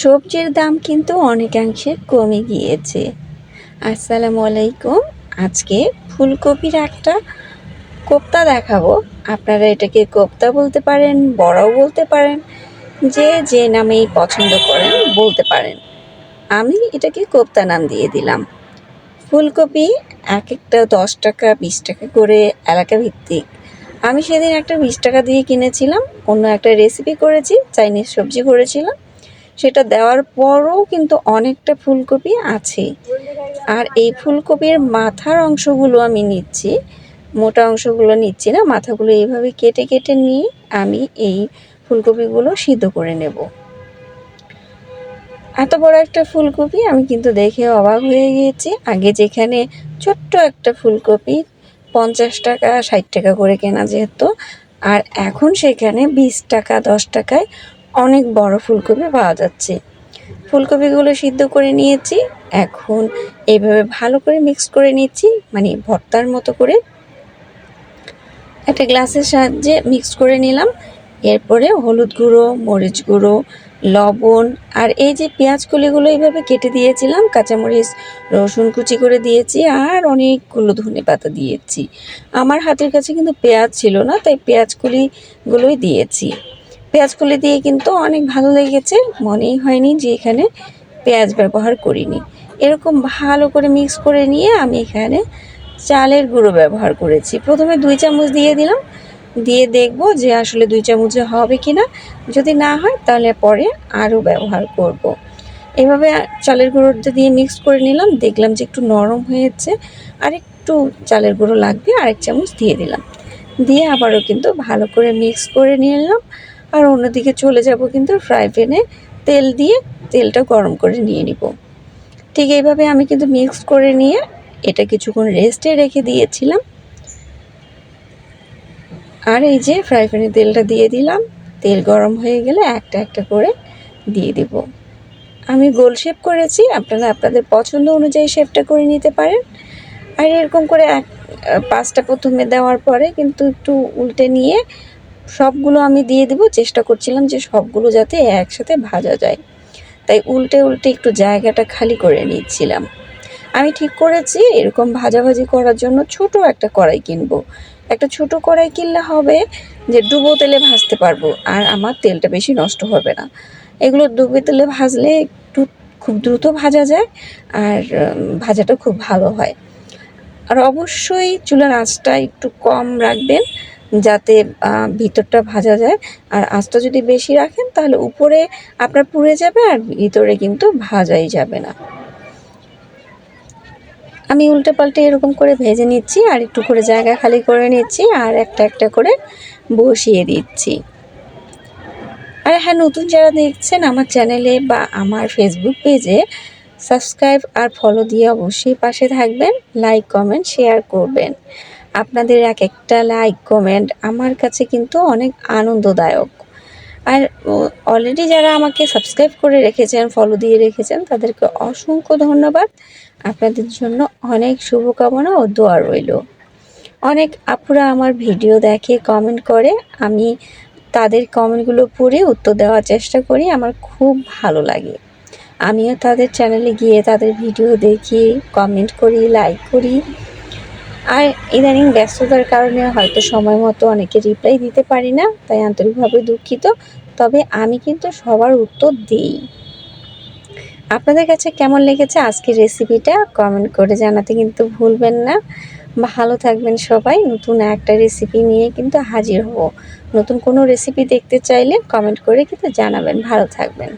সবজির দাম কিন্তু অনেকাংশে কমে গিয়েছে। আসসালামু আলাইকুম। আজকে ফুলকপির একটা কোপ্তা দেখাবো। আপনারা এটাকে কোপ্তা বলতে পারেন, বড়াও বলতে পারেন, যে যে নামেই পছন্দ করেন বলতে পারেন। আমি এটাকে কোপ্তা নাম দিয়ে দিলাম। ফুলকপি এক একটা দশ টাকা, বিশ টাকা করে এলাকা ভিত্তিক আমি সেদিন একটা বিশ টাকা দিয়ে কিনেছিলাম, অন্য একটা রেসিপি করেছি, চাইনিজ সবজি করেছিলাম। সেটা দেওয়ার পরও কিন্তু অনেকটা ফুলকপি আছে। আর এই ফুলকপির মাথার অংশগুলো আমি নিচ্ছি। মোটা অংশগুলো নিচ্ছি না, মাথাগুলো এইভাবে কেটে কেটে নিয়ে আমি এই ফুলকপিগুলো সিদ্ধ করে নেব। এত বড় একটা ফুলকপি, আমি কিন্তু দেখে অবাক হয়ে গিয়েছি। আগে যেখানে ছোট্ট একটা ফুলকপি পঞ্চাশ টাকা, ষাট টাকা করে কেনা যেত, আর এখন সেখানে বিশ টাকা, দশ টাকায় অনেক বড় ফুলকপি পাওয়া যাচ্ছে। ফুলকপিগুলো সিদ্ধ করে নিয়েছি। এখন এইভাবে ভালো করে মিক্স করে নিচ্ছি মানে ভর্তার মতো করে। একটা গ্লাসের সাহায্যে মিক্স করে নিলাম। এরপরে হলুদ গুঁড়ো, মরিচ গুঁড়ো, লবণ আর এই যে পেঁয়াজ কলিগুলো এইভাবে কেটে দিয়েছিলাম, কাঁচামরিচ, রসুন কুচি করে দিয়েছি আর অনেকগুলো ধনে পাতা দিয়েছি। আমার হাতের কাছে কিন্তু পেঁয়াজ ছিল না, তাই পেঁয়াজ কলিগুলোই দিয়েছি। পেঁয়াজ কলি দিয়ে কিন্তু অনেক ভালো লেগেছে। মনেই হয়নি যে এখানে পেঁয়াজ ব্যবহার করিনি। এরকম ভালো করে মিক্স করে নিয়ে আমি এখানে চালের গুঁড়ো ব্যবহার করেছি। প্রথমে দুই চামচ দিয়ে দিলাম। দিয়ে দেখব যে আসলে দুই চামচে হবে কি না যদি না হয় তাহলে পরে আরও ব্যবহার করব। এভাবে চালের গুঁড়োটা দিয়ে মিক্স করে নিলাম। দেখলাম যে একটু নরম হয়েছে। আর একটু চালের গুঁড়ো লাগবে। আরেক চামচ দিয়ে দিলাম। দিয়ে আবারও কিন্তু ভালো করে মিক্স করে নিয়ে নিলাম। আর অন্যদিকে চলে যাব কিন্তু ফ্রাই প্যানে তেল দিয়ে তেলটা গরম করে নিয়ে নিব। ঠিক এইভাবে আমি কিন্তু মিক্স করে নিয়ে এটা কিছুক্ষণ রেস্টে রেখে দিয়েছিলাম। আর এই যে ফ্রাই প্যানে তেলটা দিয়ে দিলাম, তেল গরম হয়ে গেলে একটা একটা করে দিয়ে দিব। আমি গোল শেপ করেছি, আপনারা আপনাদের পছন্দ অনুযায়ী শেপটা করে নিতে পারেন। আর এরকম করে এক, পাঁচটা প্রথমে দেওয়ার পরে কিন্তু একটু উল্টে নিয়ে সবগুলো আমি দিয়ে দিব। চেষ্টা করছিলাম যে সবগুলো যাতে একসাথে ভাজা যায়। তাই উল্টে উল্টে একটু জায়গাটা খালি করে নিচ্ছিলাম। আমি ঠিক করেছি এরকম ভাজাভাজি করার জন্য ছোট একটা কড়াই কিনবো। একটা ছোট কড়াই কিনলে হবে যে ডুবো তেলে ভাজতে পারব, আর আমার তেলটা বেশি নষ্ট হবে না। এগুলো ডুবো তেলে ভাজলে একটু খুব দ্রুত ভাজা যায়, আর ভাজাটা খুব ভালো হয়। আর অবশ্যই চুলার আঁচটা একটু কম রাখবেন যাতে ভিতরটা ভাজা যায়। আর আঁচটা যদি বেশি রাখেন, তাহলে উপরে আপনার পুড়ে যাবে আর ভিতরে কিন্তু ভাজাই যাবে না। আমি উল্টে পাল্টে এরকম করে ভেজে নিচ্ছি আর একটু করে জায়গা খালি করে নিচ্ছি আর একটা একটা করে বসিয়ে দিচ্ছি। আর হ্যাঁ নতুন যারা দেখছেন আমার চ্যানেলে বা আমার ফেসবুক পেজে, সাবস্ক্রাইব আর ফলো দিয়ে অবশ্যই পাশে থাকবেন, লাইক, কমেন্ট, শেয়ার করবেন। আপনাদের এক একটা লাইক কমেন্ট আমার কাছে কিন্তু অনেক আনন্দদায়ক। আর অলরেডি যারা আমাকে সাবস্ক্রাইব করে রেখেছেন ফলো দিয়ে রেখেছেন, তাদেরকে অসংখ্য ধন্যবাদ। আপনাদের জন্য অনেক শুভকামনা ও দোয়া রইল। অনেক আপুরা আমার ভিডিও দেখে কমেন্ট করে, আমি তাদের কমেন্টগুলো পড়ে উত্তর দেওয়ার চেষ্টা করি, আমার খুব ভালো লাগে। আমিও তাদের চ্যানেলে গিয়ে তাদের ভিডিও দেখি কমেন্ট করি লাইক করি। আর ইদানিং ব্যস্ততার কারণে হয়তো সময় মতো অনেকে রিপ্লাই দিতে পারি না, তাই আন্তরিকভাবে দুঃখিত। তবে আমি কিন্তু সবার উত্তর দিই। আপনাদের কাছে কেমন লেগেছে আজকের রেসিপিটা কমেন্ট করে জানাতে কিন্তু ভুলবেন না। ভালো থাকবেন সবাই। নতুন একটা রেসিপি নিয়ে কিন্তু হাজির হব। নতুন কোনো রেসিপি দেখতে চাইলে কমেন্ট করে কিন্তু জানাবেন। ভালো থাকবেন।